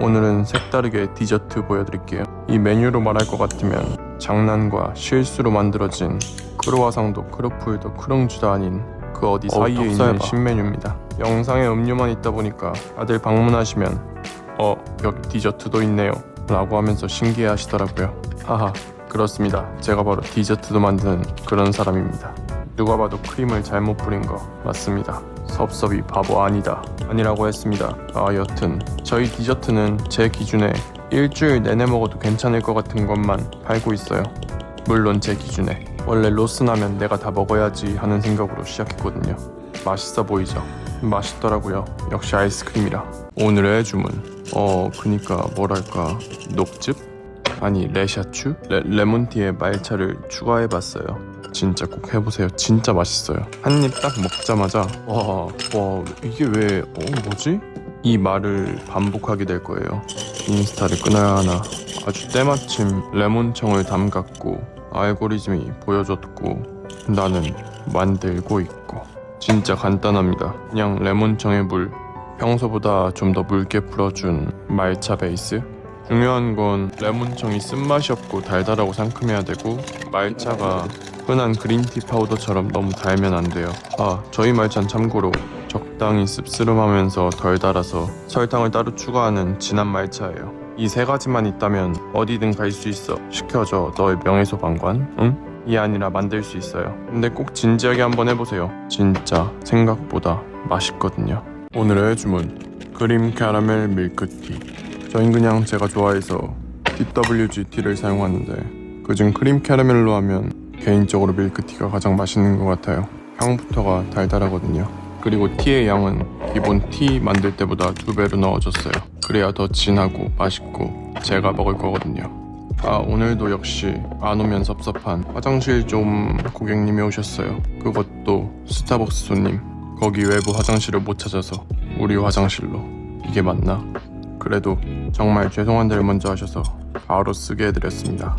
오늘은 색다르게 디저트 보여드릴게요. 이 메뉴로 말할 것 같으면 장난과 실수로 만들어진 크로와상도 크로플도 크롱주도 아닌 그 어디 사이에 있는. 신메뉴입니다. 영상에 음료만 있다 보니까 다들 방문하시면 어 여기 디저트도 있네요 라고 하면서 신기해 하시더라고요. 하하 그렇습니다. 제가 바로 디저트도 만드는 그런 사람입니다. 누가 봐도 크림을 잘못 뿌린 거 맞습니다. 섭섭이 바보 아니다. 아니라고 했습니다. 아 여튼 저희 디저트는 제 기준에 일주일 내내 먹어도 괜찮을 것 같은 것만 팔고 있어요. 물론 제 기준에 원래 로스 나면 내가 다 먹어야지 하는 생각으로 시작했거든요. 맛있어 보이죠? 맛있더라고요. 역시 아이스크림이라. 오늘의 주문. 어, 그니까 뭐랄까 녹즙? 아니 레샤추? 레, 레몬티에 말차를 추가해봤어요. 진짜 꼭 해보세요. 진짜 맛있어요. 한 입 딱 먹자마자 와, 와 이게 왜 어, 뭐지? 이 말을 반복하게 될 거예요. 인스타를 끊어야 하나. 아주 때마침 레몬청을 담갔고 알고리즘이 보여줬고 나는 만들고 있고 진짜 간단합니다. 그냥 레몬청의 물 평소보다 좀 더 묽게 풀어준 말차 베이스 중요한 건 레몬청이 쓴맛이 없고 달달하고 상큼해야 되고 말차가 흔한 그린티 파우더처럼 너무 달면 안 돼요. 아, 저희 말차는 참고로 적당히 씁쓸하면서 덜 달아서 설탕을 따로 추가하는 진한 말차예요. 이 세 가지만 있다면 어디든 갈 수 있어. 시켜줘, 너의 명예소 방관. 응? 이 아니라 만들 수 있어요. 근데 꼭 진지하게 한번 해보세요. 진짜 생각보다 맛있거든요. 오늘의 주문. 크림 캐러멜 밀크티. 저흰 그냥 제가 좋아해서 DWGT를 사용하는데 그중 크림 캐러멜로 하면 개인적으로 밀크티가 가장 맛있는 것 같아요. 향부터가 달달하거든요. 그리고 티의 양은 기본 티 만들 때보다 두 배로 넣어줬어요. 그래야 더 진하고 맛있고 제가 먹을 거거든요. 아 오늘도 역시 안 오면 섭섭한 화장실 좀 고객님이 오셨어요. 그것도 스타벅스 손님. 거기 외부 화장실을 못 찾아서 우리 화장실로. 이게 맞나? 그래도 정말 죄송한 데를 먼저 하셔서 바로 쓰게 해드렸습니다.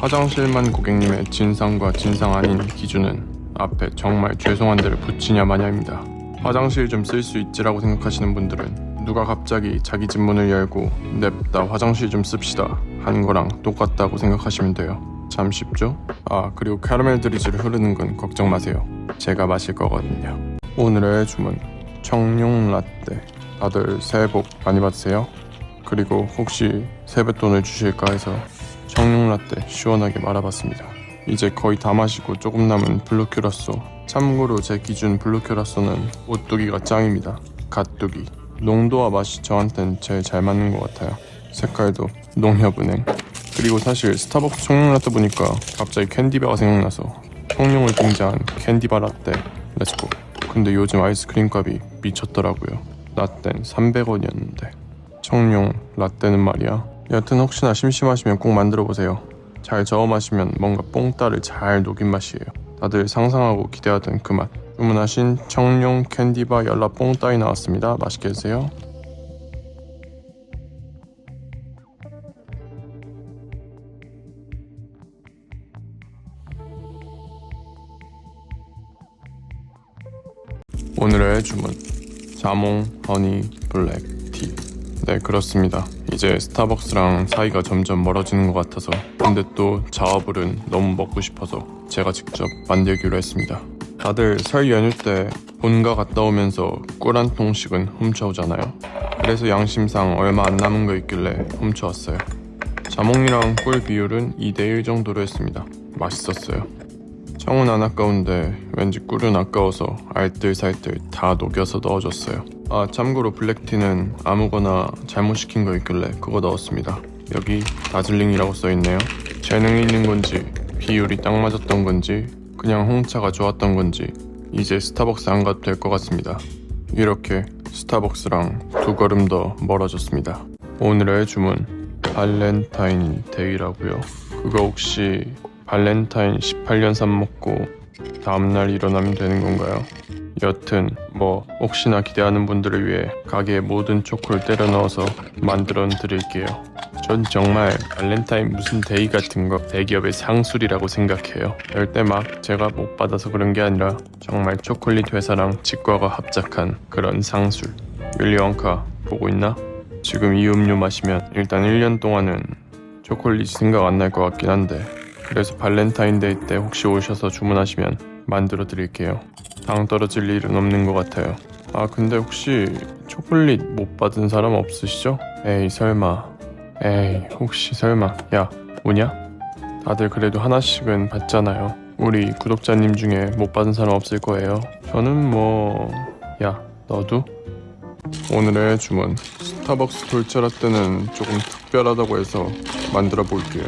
화장실만 고객님의 진상과 진상 아닌 기준은 앞에 정말 죄송한 데를 붙이냐 마냐입니다. 화장실 좀 쓸 수 있지라고 생각하시는 분들은 누가 갑자기 자기 집 문을 열고 냅다 화장실 좀 씁시다 한 거랑 똑같다고 생각하시면 돼요. 참 쉽죠? 아 그리고 캐러멜 드리즐 흐르는 건 걱정 마세요. 제가 마실 거거든요. 오늘의 주문 청룡 라떼 다들 새해 복 많이 받으세요. 그리고 혹시 세뱃돈을 주실까 해서 청룡 라떼 시원하게 말아봤습니다. 이제 거의 다 마시고 조금 남은 블루큐라소. 참고로 제 기준 블루큐라소는 오뚜기가 짱입니다. 갓뚜기. 농도와 맛이 저한텐 제일 잘 맞는 것 같아요. 색깔도 농협은행. 그리고 사실 스타벅스 청룡 라떼 보니까 갑자기 캔디바가 생각나서 청룡을 등장한 캔디바 라떼. 렛츠고. 근데 요즘 아이스크림 값이 미쳤더라고요. 라떼는 300원이었는데. 청룡 라떼는 말이야. 여튼 혹시나 심심하시면 꼭 만들어 보세요. 잘 저어 마시면 뭔가 뽕따를 잘 녹인 맛이에요. 다들 상상하고 기대하던 그 맛. 주문하신 청룡 캔디바 열라 뽕따이 나왔습니다. 맛있게 드세요. 오늘의 주문 자몽 허니 블랙 티. 네 그렇습니다. 이제 스타벅스랑 사이가 점점 멀어지는 것 같아서 근데 또 자업을은 너무 먹고 싶어서 제가 직접 만들기로 했습니다. 다들 설 연휴 때 본가 갔다 오면서 꿀 한 통씩은 훔쳐오잖아요. 그래서 양심상 얼마 안 남은 거 있길래 훔쳐왔어요. 자몽이랑 꿀 비율은 2대1 정도로 했습니다. 맛있었어요. 청은 안 아까운데 왠지 꿀은 아까워서 알뜰살뜰 다 녹여서 넣어줬어요. 아 참고로 블랙티는 아무거나 잘못 시킨 거 있길래 그거 넣었습니다. 여기 다즐링이라고 써있네요. 재능이 있는 건지 비율이 딱 맞았던 건지 그냥 홍차가 좋았던 건지 이제 스타벅스 안 가도 될 것 같습니다. 이렇게 스타벅스랑 두 걸음 더 멀어졌습니다. 오늘의 주문 발렌타인 데이라고요. 그거 혹시 발렌타인 18년 산 먹고 다음날 일어나면 되는 건가요? 여튼 뭐 혹시나 기대하는 분들을 위해 가게에 모든 초코를 때려 넣어서 만들어 드릴게요. 전 정말 발렌타인 무슨 데이 같은 거 대기업의 상술이라고 생각해요. 절대 막 제가 못 받아서 그런 게 아니라 정말 초콜릿 회사랑 치과가 합작한 그런 상술. 윌리 원카 보고 있나? 지금 이 음료 마시면 일단 1년 동안은 초콜릿이 생각 안 날 것 같긴 한데 그래서 발렌타인데이 때 혹시 오셔서 주문하시면 만들어 드릴게요. 당 떨어질 일은 없는 것 같아요. 아 근데 혹시 초콜릿 못 받은 사람 없으시죠? 에이 설마 에이 혹시 설마 야 뭐냐? 다들 그래도 하나씩은 받잖아요. 우리 구독자님 중에 못 받은 사람 없을 거예요. 저는 뭐... 야 너도? 오늘의 주문 스타벅스 돌체라떼는 조금 특별하다고 해서 만들어 볼게요.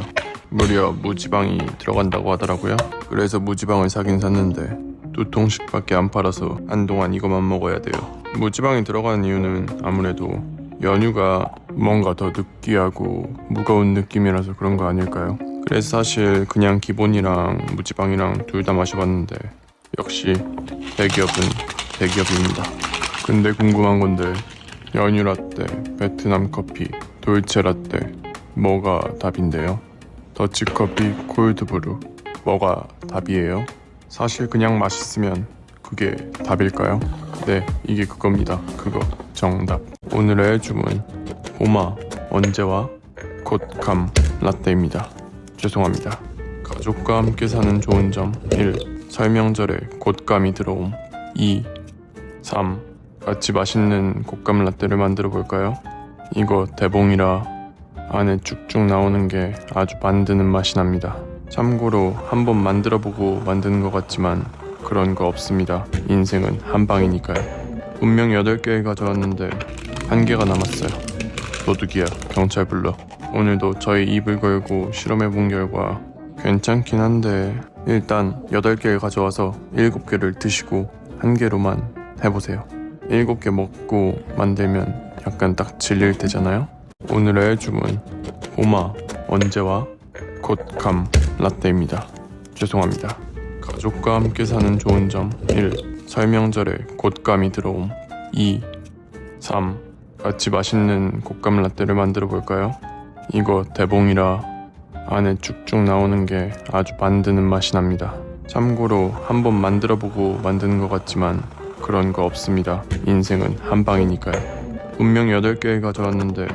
무려 무지방이 들어간다고 하더라고요. 그래서 무지방을 사긴 샀는데 두 통씩밖에 안 팔아서 한동안 이것만 먹어야 돼요. 무지방이 들어가는 이유는 아무래도 연유가 뭔가 더 느끼하고 무거운 느낌이라서 그런 거 아닐까요? 그래서 사실 그냥 기본이랑 무지방이랑 둘 다 마셔봤는데 역시 대기업은 대기업입니다. 근데 궁금한 건데 연유 라떼, 베트남 커피, 돌체 라떼 뭐가 답인데요? 더치 커피, 콜드브루 뭐가 답이에요? 사실 그냥 맛있으면 그게 답일까요? 네, 이게 그겁니다. 그거 정답. 오늘의 주문 보마 언제와 곶감 라떼입니다. 죄송합니다. 가족과 함께 사는 좋은 점 1. 설명절에 곶감이 들어옴 2. 3. 같이 맛있는 곶감 라떼를 만들어 볼까요? 이거 대봉이라 안에 쭉쭉 나오는 게 아주 만드는 맛이 납니다. 참고로 한번 만들어 보고 만드는 것 같지만 그런 거 없습니다. 인생은 한 방이니까요. 분명 8개 가져왔는데 한 개가 남았어요. 도둑이야 경찰 불러. 오늘도 저희 입을 걸고 실험해 본 결과 괜찮긴 한데 일단 8개를 가져와서 7개를 드시고 한 개로만 해보세요. 7개 먹고 만들면 약간 딱 질릴 때잖아요. 오늘의 주문 보마 언제와 곶감 라떼입니다. 죄송합니다. 가족과 함께 사는 좋은 점 1. 설명절에 곶감이 들어옴 2. 3. 같이 맛있는 곶감 라떼를 만들어 볼까요? 이거 대봉이라 안에 쭉쭉 나오는 게 아주 만드는 맛이 납니다. 참고로 한번 만들어 보고 만드는 것 같지만 그런 거 없습니다. 인생은 한 방이니까요. 분명 8개 가져왔는데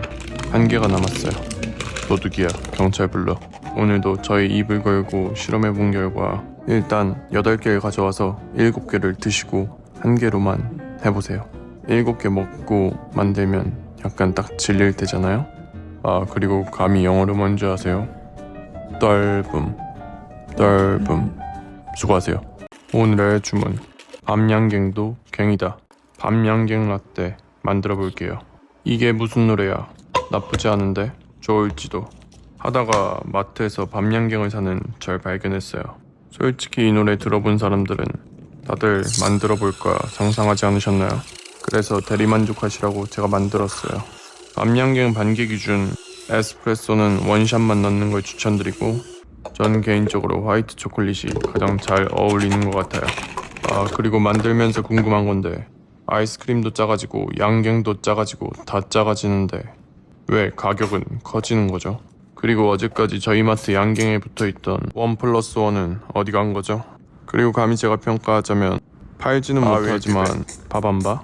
한 개가 남았어요. 도둑이야 경찰 불러. 오늘도 저희 입을 걸고 실험해 본 결과 일단 8개를 가져와서 7개를 드시고 한 개로만 해보세요. 7개 먹고 만들면 약간 딱 질릴 때잖아요. 아 그리고 감히 영어로 뭔지 아세요? 떫음 떫음 수고하세요. 오늘의 주문 밤양갱도 갱이다. 밤양갱 라떼 만들어 볼게요. 이게 무슨 노래야? 나쁘지 않은데 좋을지도. 하다가 마트에서 밤양갱을 사는 절 발견했어요. 솔직히 이 노래 들어본 사람들은 다들 만들어 볼까 상상하지 않으셨나요? 그래서 대리만족하시라고 제가 만들었어요. 밤양갱 반개 기준 에스프레소는 원샷만 넣는 걸 추천드리고 전 개인적으로 화이트 초콜릿이 가장 잘 어울리는 것 같아요. 아 그리고 만들면서 궁금한 건데 아이스크림도 작아지고 양갱도 작아지고 다 작아지는데 왜 가격은 커지는 거죠? 그리고 어제까지 저희 마트 양갱에 붙어있던 원 플러스 원은 어디 간 거죠? 그리고 감히 제가 평가하자면 팔지는 아, 왜 못하지만 밥안바?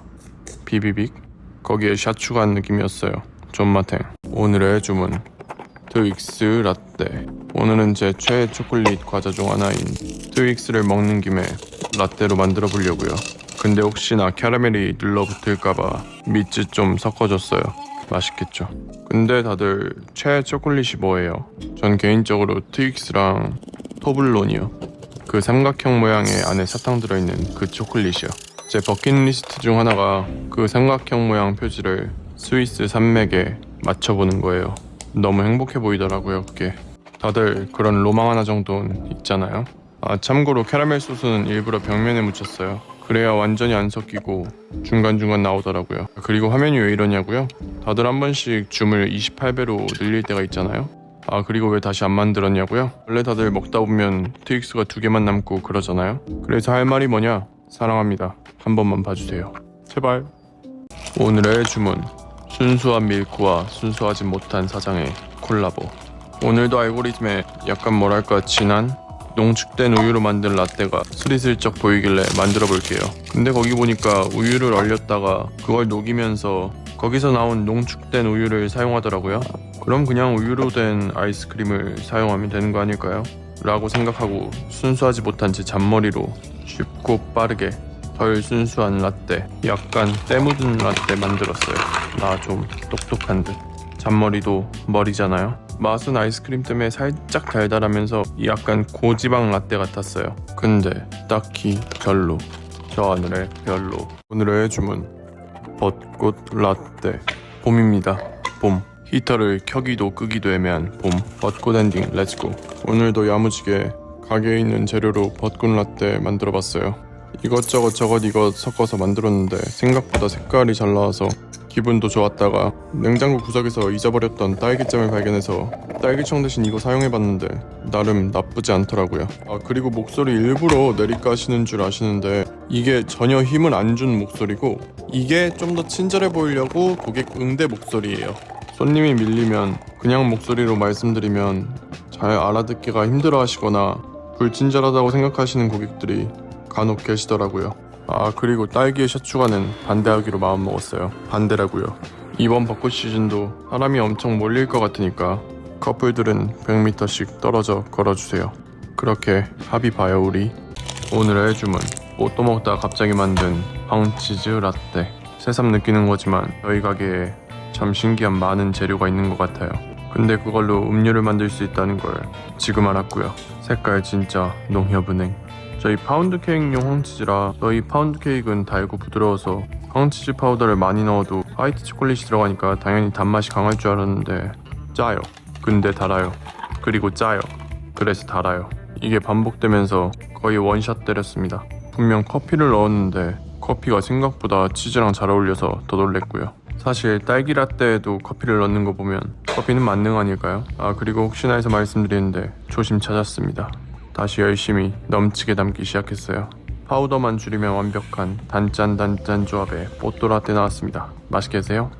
비비빅? 거기에 샷 추가한 느낌이었어요. 존맛행 오늘의 주문. 트윅스 라떼. 오늘은 제 최애 초콜릿 과자 중 하나인 트윅스를 먹는 김에 라떼로 만들어 보려고요. 근데 혹시나 캐러멜이 눌러붙을까봐 밑즈 좀 섞어줬어요 맛있겠죠. 근데 다들 최애 초콜릿이 뭐예요? 전 개인적으로 트윅스랑 토블론이요. 그 삼각형 모양의 안에 사탕 들어있는 그 초콜릿이요. 제 버킷리스트 중 하나가 그 삼각형 모양 표지를 스위스 산맥에 맞춰보는 거예요. 너무 행복해 보이더라고요 그게. 다들 그런 로망 하나 정도는 있잖아요. 아 참고로 캐러멜 소스는 일부러 벽면에 묻혔어요 그래야 완전히 안 섞이고 중간중간 나오더라고요. 그리고 화면이 왜 이러냐고요? 다들 한 번씩 줌을 28배로 늘릴 때가 있잖아요. 아 그리고 왜 다시 안 만들었냐고요? 원래 다들 먹다 보면 트윅스가 두 개만 남고 그러잖아요. 그래서 할 말이 뭐냐? 사랑합니다. 한 번만 봐주세요. 제발. 오늘의 주문. 순수한 밀크와 순수하지 못한 사장의 콜라보. 오늘도 알고리즘에 약간 뭐랄까 진한 농축된 우유로 만든 라떼가 스리슬쩍 보이길래 만들어 볼게요. 근데 거기 보니까 우유를 얼렸다가 그걸 녹이면서 거기서 나온 농축된 우유를 사용하더라고요. 그럼 그냥 우유로 된 아이스크림을 사용하면 되는 거 아닐까요? 라고 생각하고 순수하지 못한 제 잔머리로 쉽고 빠르게 덜 순수한 라떼, 약간 때 묻은 라떼 만들었어요. 나 좀 똑똑한 듯. 잔머리도 머리잖아요. 맛은 아이스크림 때문에 살짝 달달하면서 약간 고지방 라떼 같았어요. 근데 딱히 별로. 저 하늘의 별로. 오늘의 주문 벚꽃 라떼. 봄입니다. 봄. 히터를 켜기도 끄기도 애매한 봄. 벚꽃 엔딩 렛츠고. 오늘도 야무지게 가게에 있는 재료로 벚꽃 라떼 만들어봤어요. 이것저것 저것 이것 섞어서 만들었는데 생각보다 색깔이 잘 나와서 기분도 좋았다가 냉장고 구석에서 잊어버렸던 딸기잼을 발견해서 딸기청 대신 이거 사용해봤는데 나름 나쁘지 않더라고요. 아 그리고 목소리 일부러 내리까 하시는 줄 아시는데 이게 전혀 힘을 안 준 목소리고 이게 좀 더 친절해 보이려고 고객 응대 목소리예요. 손님이 밀리면 그냥 목소리로 말씀드리면 잘 알아듣기가 힘들어 하시거나 불친절하다고 생각하시는 고객들이 간혹 계시더라고요. 아 그리고 딸기의 샷추가는 반대하기로 마음먹었어요. 반대라고요. 이번 벚꽃 시즌도 사람이 엄청 몰릴 것 같으니까 커플들은 100m씩 떨어져 걸어주세요. 그렇게 합의 봐요 우리. 오늘의 주문 옷도 먹다 갑자기 만든 황치즈 라떼. 새삼 느끼는 거지만 저희 가게에 참 신기한 많은 재료가 있는 것 같아요. 근데 그걸로 음료를 만들 수 있다는 걸 지금 알았고요. 색깔 진짜 농협은행. 저희 파운드 케이크용 황치즈라 저희 파운드 케이크는 달고 부드러워서 황치즈 파우더를 많이 넣어도 화이트 초콜릿이 들어가니까 당연히 단맛이 강할 줄 알았는데 짜요. 근데 달아요. 그리고 짜요. 그래서 달아요. 이게 반복되면서 거의 원샷 때렸습니다. 분명 커피를 넣었는데 커피가 생각보다 치즈랑 잘 어울려서 더 놀랬고요. 사실 딸기 라떼에도 커피를 넣는 거 보면 커피는 만능 아닐까요? 아 그리고 혹시나 해서 말씀드리는데 조심 찾았습니다. 다시 열심히 넘치게 담기 시작했어요. 파우더만 줄이면 완벽한 단짠 단짠 조합의 뽀또 라떼 나왔습니다. 맛있게 드세요.